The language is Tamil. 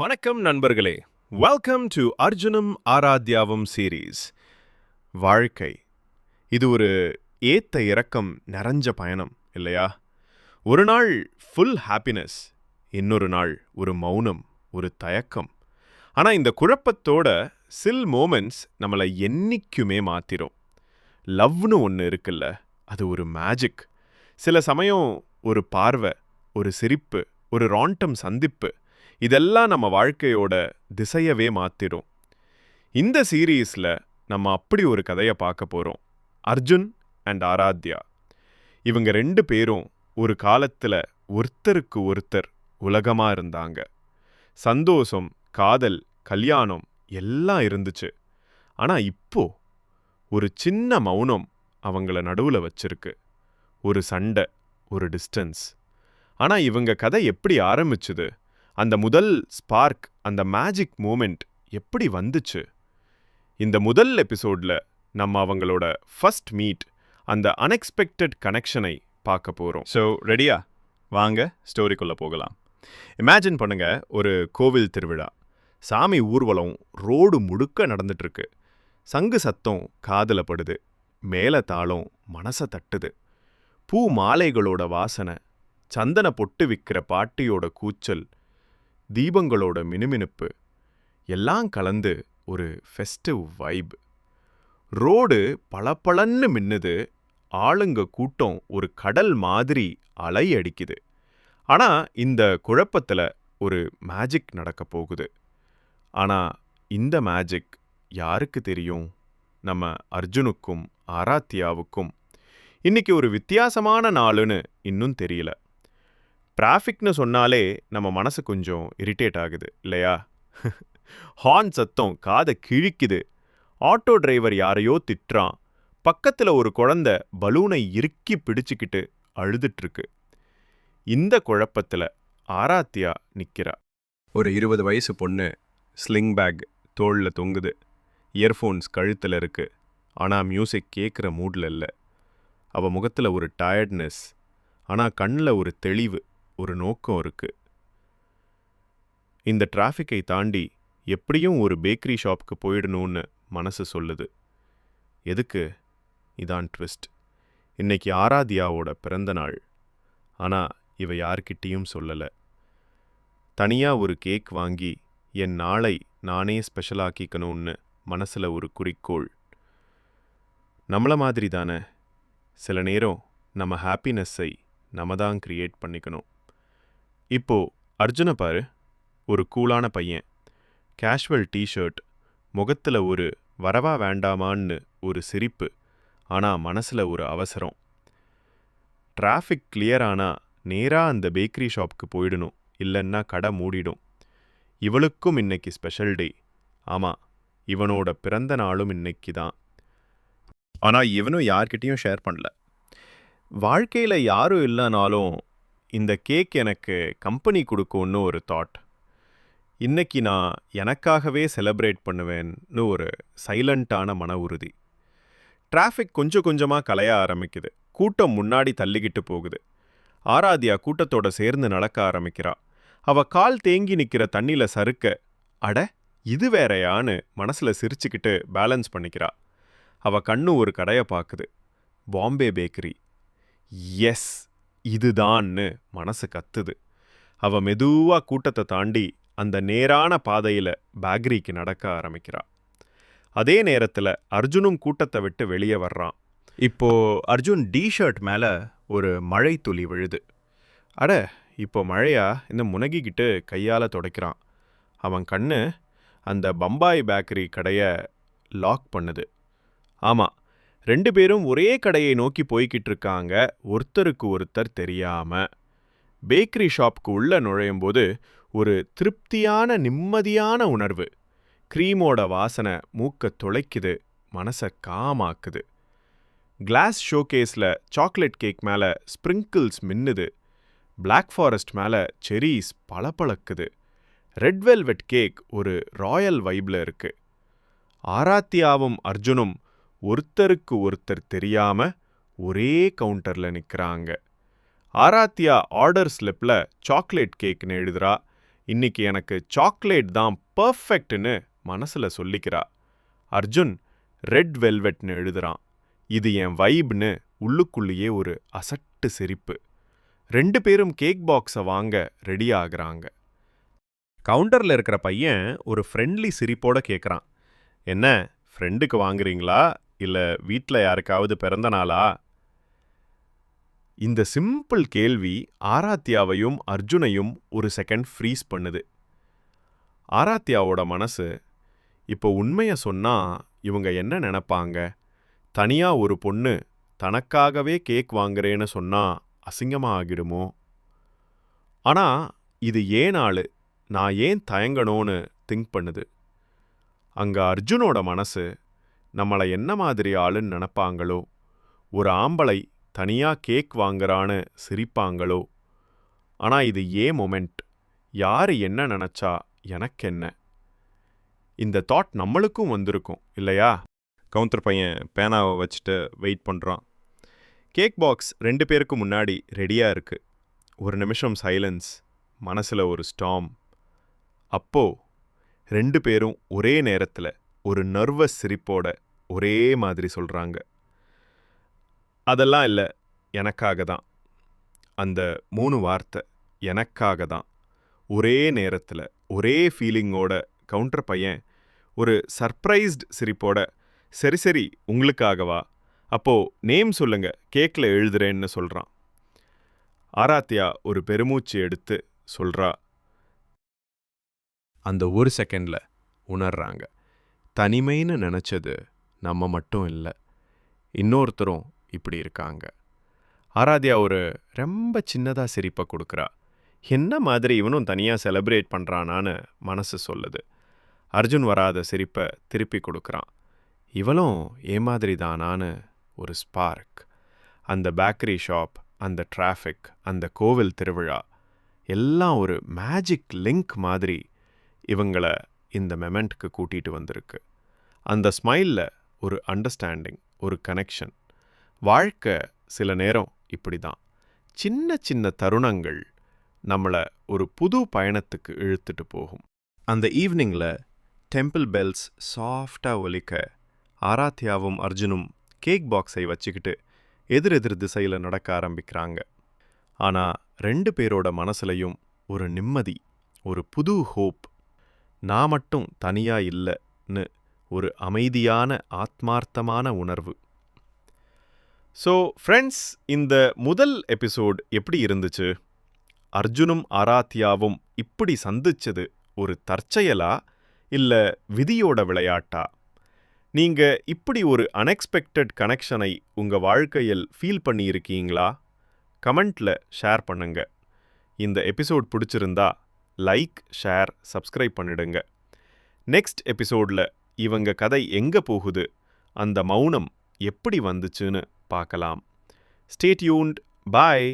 வணக்கம் நண்பர்களே. வெல்கம் டு அர்ஜுனும் ஆராத்யாவும் சீரீஸ் வாழ்க்கை. இது ஒரு ஏத்த இறக்கம் நிறைஞ்ச பயணம் இல்லையா? ஒரு நாள் ஃபுல் ஹாப்பினஸ் இன்னொரு நாள் ஒரு மௌனம் ஒரு தயக்கம். ஆனால் இந்த குழப்பத்தோட சில் மோமெண்ட்ஸ் நம்மளை என்றைக்குமே மாத்திரும். லவ்னு ஒன்று இருக்குல்ல அது ஒரு மேஜிக் சில சமயம் ஒரு பார்வை ஒரு சிரிப்பு ஒரு ராண்டம் சந்திப்பு இதெல்லாம் நம்ம வாழ்க்கையோட திசையவே மாத்திரும். இந்த சீரீஸில் நம்ம அப்படி ஒரு கதையை பார்க்க போகிறோம் அர்ஜுன் அண்ட் ஆராத்யா. இவங்க ரெண்டு பேரும் ஒரு காலத்தில் ஒருத்தருக்கு ஒருத்தர் உலகமாக இருந்தாங்க. சந்தோஷம் காதல் கல்யாணம் எல்லாம் இருந்துச்சு. ஆனால் இப்போ ஒரு சின்ன மௌனம் அவங்கள நடுவில் வச்சிருக்கு. ஒரு சண்டை ஒரு டிஸ்டன்ஸ் ஆனால் இவங்க கதை எப்படி ஆரம்பிச்சுது? அந்த முதல் ஸ்பார்க் அந்த மேஜிக் மூமெண்ட் எப்படி வந்துச்சு? இந்த முதல் எபிசோட்ல நம்ம அவங்களோட ஃபர்ஸ்ட் மீட் அந்த அன்எக்ஸ்பெக்டட் கனெக்ஷனை பார்க்க போகிறோம் ஸோ ரெடியா வாங்க ஸ்டோரிக்குள்ளே போகலாம். இமேஜின் பண்ணுங்க ஒரு கோவில் திருவிழா. சாமி ஊர்வலம் ரோடு முழுக்க நடந்துட்டு இருக்கு சங்கு சத்தம் காதுல படுது. மேல தாளம் மனச தட்டுது. பூ மாலைகளோட வாசனை சந்தன பொட்டு விற்கிற பாட்டியோட கூச்சல் தீபங்களோட மினுமினுப்பு. எல்லாம் கலந்து ஒரு ஃபெஸ்டிவ் வைப் ரோடு பளபளன்னு மின்னுது. ஆளுங்க கூட்டம் ஒரு கடல் மாதிரி அலை அடிக்குது. ஆனா இந்த குழப்பத்துல ஒரு மேஜிக் நடக்க போகுது. ஆனா இந்த மேஜிக் யாருக்கு தெரியும்? நம்ம அர்ஜுனுக்கும் ஆராத்யாவுக்கும். இன்னைக்கு ஒரு வித்தியாசமான நாளுன்னு இன்னும் தெரியல. டிராஃபிக்னு சொன்னாலே நம்ம மனசு கொஞ்சம் இரிட்டேட் ஆகுது இல்லையா? ஹார்ன் சத்தம் காதை கிழிக்குது. ஆட்டோ டிரைவர் யாரையோ திட்டுறான். பக்கத்துல ஒரு குழந்தை பலூனை இறுக்கி பிடிச்சுக்கிட்டு அழுதுட்டு இருக்கு இந்த குழப்பத்துல ஆராத்தியா நிக்கிறா. ஒரு இருபது வயசு பொண்ணு ஸ்லிங் பேக் தோளில் தொங்குது. இயர்ஃபோன்ஸ் கழுத்தில் இருக்கு. ஆனால் மியூசிக் கேட்குற மூடில் இல்லை. அவள் முகத்தில் ஒரு டயர்ட்னஸ் ஆனால் கண்ணில் ஒரு தெளிவு. ஒரு நோக்கம் இருக்கு. இந்த டிராஃபிக்கை தாண்டி எப்படியும் ஒரு பேக்கரி ஷாப்க்கு போயிடணும்னு மனசு சொல்லுது. எதுக்கு? இதான் ட்விஸ்ட் இன்னைக்கு ஆராத்யாவோட பிறந்த நாள். ஆனால் இவ யார்கிட்டேயும் சொல்லலை. தனியாக ஒரு கேக் வாங்கி என் நாளை நானே ஸ்பெஷலாக்கிக்கணும்னு மனசில் ஒரு குறிக்கோள். நம்மள மாதிரி தானே? சில நேரம் நம்ம ஹாப்பினஸ்ஸை நம்ம தான் கிரியேட் பண்ணிக்கணும். இப்போ அர்ஜுனை பாரு ஒரு கூலான பையன். கேஷுவல் டிஷர்ட் முகத்தில் ஒரு வரவா வேண்டாமான்னு ஒரு சிரிப்பு ஆனால் மனசில் ஒரு அவசரம். டிராஃபிக் கிளியர் ஆனா நேராக அந்த பேக்கரி ஷாப்க்கு போயிடணும் இல்லைன்னா கடை மூடிடும். இவளுக்கும் இன்னைக்கு ஸ்பெஷல் டே ஆமாம் இவனோட பிறந்த நாளும் இன்னைக்கு தான். ஆனால் இவனும் யார்கிட்டயும் ஷேர் பண்ணல. வாழ்க்கையில் யாரும் இல்லைனாலும் இந்த கேக் எனக்கு கம்பெனி கொடுக்கும்னு ஒரு தாட் இன்னைக்கு நான் எனக்காகவே செலப்ரேட் பண்ணுவேன்னு ஒரு சைலண்ட்டான மன உறுதி. டிராஃபிக் கொஞ்சம் கொஞ்சமாக கலைய ஆரம்பிக்குது. கூட்டம் முன்னாடி தள்ளிக்கிட்டு போகுது. ஆராத்யா கூட்டத்தோட சேர்ந்து நடக்க ஆரம்பிக்கிறா. அவ கால் தேங்கி நிக்கிற தண்ணில சறுக்க அட இது வேறயான்னு மனசுல சிரிச்சுக்கிட்டு பேலன்ஸ் பண்ணிக்கிறா. அவ கண்ணு ஒரு கடையை பார்க்குது பாம்பே பேக்கரி. எஸ் இதுதான்னு மனசு கத்துது. அவ மெதுவா கூட்டத்தை தாண்டி அந்த நேரான பாதையில பேக்கரிக்கு நடக்க ஆரம்பிக்கிறா. அதே நேரத்துல அர்ஜுனும் கூட்டத்தை விட்டு வெளியே வர்றான். இப்போ அர்ஜுன் டி ஷர்ட் மேலே ஒரு மழை துளி விழுது. அட இப்போ மழையா? இந்த முனகிக்கிட்டு கையால் துடைக்கிறான். அவன் கண்ணு அந்த பம்பாய் பேக்கரி கடையை லாக் பண்ணுது. ஆமாம் ரெண்டு பேரும் ஒரே கடையை நோக்கி போய்கிட்டு இருக்காங்க ஒருத்தருக்கு ஒருத்தர் தெரியாம. பேக்கரி ஷாப்க்கு உள்ள நுழையும் போது ஒரு திருப்தியான நிம்மதியான உணர்வு. க்ரீமோட வாசனை மூக்க துளைக்குது மனசை காமாக்குது. கிளாஸ் ஷோகேஸில் சாக்லேட் கேக் மேலே ஸ்ப்ரிங்கிள்ஸ் மின்னுது. பிளாக் ஃபாரஸ்ட் மேலே செரீஸ் பளபளக்குது. ரெட் வெல்வெட் கேக் ஒரு ராயல் வைப்ல இருக்கு. ஆராத்தியாவும் அர்ஜுனும் ஒருத்தருக்கு ஒருத்தர் தெரியாம ஒரே கவுண்டர்ல நிற்கிறாங்க ஆராத்தியா ஆர்டர் ஸ்லிப்ல சாக்லேட் கேக்னு எழுதுறா. இன்னைக்கு எனக்கு சாக்லேட் தான் பர்ஃபெக்ட்னு மனசுல சொல்லிக்கிறா. அர்ஜுன் ரெட் வெல்வெட்னு எழுதுறான். இது என் வைப்னு உள்ளுக்குள்ளேயே ஒரு அசட்டு சிரிப்பு. ரெண்டு பேரும் கேக் பாக்ஸை வாங்க ரெடி ஆகுறாங்க. கவுண்டர்ல இருக்கிற பையன் ஒரு ஃப்ரெண்ட்லி சிரிப்போட கேட்குறான் என்ன ஃப்ரெண்டுக்கு வாங்குறீங்களா? இல்ல வீட்ல யாருக்காவது பிறந்த நாளா? இந்த சிம்பிள் கேள்வி ஆராத்யாவையும் அர்ஜுனையும் ஒரு செகண்ட் ஃப்ரீஸ் பண்ணுது. ஆராத்யாவோட மனசு இப்போ உண்மைய சொன்னா இவங்க என்ன நினப்பாங்க? தனியா ஒரு பொண்ணு தனக்காகவே கேக் வாங்குறேன்னு சொன்னா அசிங்கமா ஆகிடுமோ? ஆனா இது ஏன் ஆளு நான் ஏன் தயங்கணும்னு திங்க் பண்ணுது. அங்க அர்ஜுனோட மனசு நம்மளை என்ன மாதிரி ஆளுன்னு நினப்பாங்களோ? ஒரு ஆம்பளை தனியாக கேக் வாங்குறான்னு சிரிப்பாங்களோ? ஆனால் இது ஏன் மொமெண்ட். யார் என்ன நினைச்சா எனக்கென்ன இந்த தாட் நம்மளுக்கும் வந்திருக்கும் இல்லையா? கவுண்டர் பையன் பேனாவை வச்சுட்டு வெயிட் பண்ணுறான் கேக் பாக்ஸ் ரெண்டு பேருக்கு முன்னாடி ரெடியாக இருக்குது ஒரு நிமிஷம் சைலன்ஸ் மனசில் ஒரு ஸ்டாம். அப்போ ரெண்டு பேரும் ஒரே நேரத்தில் ஒரு நர்வஸ் சிரிப்போட ஒரே மாதிரி சொல்கிறாங்க அதெல்லாம் இல்லை எனக்காக தான். அந்த மூணு வார்த்தை எனக்காக தான். ஒரே நேரத்தில் ஒரே ஃபீலிங்கோட கவுண்டர் பையன் ஒரு சர்ப்ரைஸ்டு சிரிப்போட சரி சரி உங்களுக்காகவா? அப்போ நேம் சொல்லுங்க கேக்ல எழுதுறேன்னு சொல்றான். ஆராத்தியா ஒரு பெருமூச்சு எடுத்து சொல்றா. அந்த ஒரு செகண்ட்ல உணர்றாங்க. தனிமைன்னு நினைச்சது நம்ம மட்டும் இல்லை. இன்னொருத்தரும் இப்படி இருக்காங்க. ஆராத்யா ஒரு ரொம்ப சின்னதா சிரிப்பை கொடுக்குறா. என்ன மாதிரி இவனும் தனியா செலிப்ரேட் பண்ணுறானான்னு மனசு சொல்லுது. அர்ஜுன் வராத சிரிப்பை திருப்பி கொடுக்குறான். இவளும் ஏமாதிரி தானான்னு ஒரு ஸ்பார்க் அந்த பேக்கரி ஷாப் அந்த டிராஃபிக் அந்த கோவில் திருவிழா எல்லாம் ஒரு மேஜிக் லிங்க் மாதிரி இவங்களை இந்த மெமெண்ட்க்கு கூட்டிட்டு வந்திருக்கு. அந்த ஸ்மைலில் ஒரு அண்டர்ஸ்டாண்டிங் ஒரு கனெக்ஷன் வாழ்க்கை சில நேரம் இப்படி தான் சின்ன சின்ன தருணங்கள் நம்மளை ஒரு புது பயணத்துக்கு இழுத்துட்டு போகும். அந்த ஈவினிங்கில் டெம்பிள் பெல்ஸ் சாஃப்டாக ஒலிக்க ஆராத்யாவும் அர்ஜுனும் கேக் பாக்ஸை வச்சுக்கிட்டு எதிரெதிர் திசையில் நடக்க ஆரம்பிக்கிறாங்க. ஆனால் ரெண்டு பேரோட மனசுலையும் ஒரு நிம்மதி ஒரு புது ஹோப் நான் மட்டும் தனியா இல்லைன்னு ஒரு அமைதியான ஆத்மார்த்தமான உணர்வு. ஸோ ஃப்ரெண்ட்ஸ் இந்த முதல் எபிசோட் எப்படி இருந்துச்சு? அர்ஜுனும் ஆராத்யாவும் இப்படி சந்திச்சது ஒரு தற்செயலா இல்ல விதியோட விளையாட்டா? நீங்க இப்படி ஒரு அன்எக்ஸ்பெக்டட் கனெக்ஷனை உங்க வாழ்க்கையில் ஃபீல் பண்ணியிருக்கீங்களா? கமெண்ட்ல ஷேர் பண்ணுங்க. இந்த எபிசோட் பிடிச்சிருந்தா லைக் ஷேர் சப்ஸ்கிரைப் பண்ணிடுங்க. நெக்ஸ்ட் எபிசோட்ல இவங்க கதை எங்க போகுது? அந்த மௌனம் எப்படி வந்துச்சுன்னு பார்க்கலாம். ஸ்டேட்யூன்ட் பாய்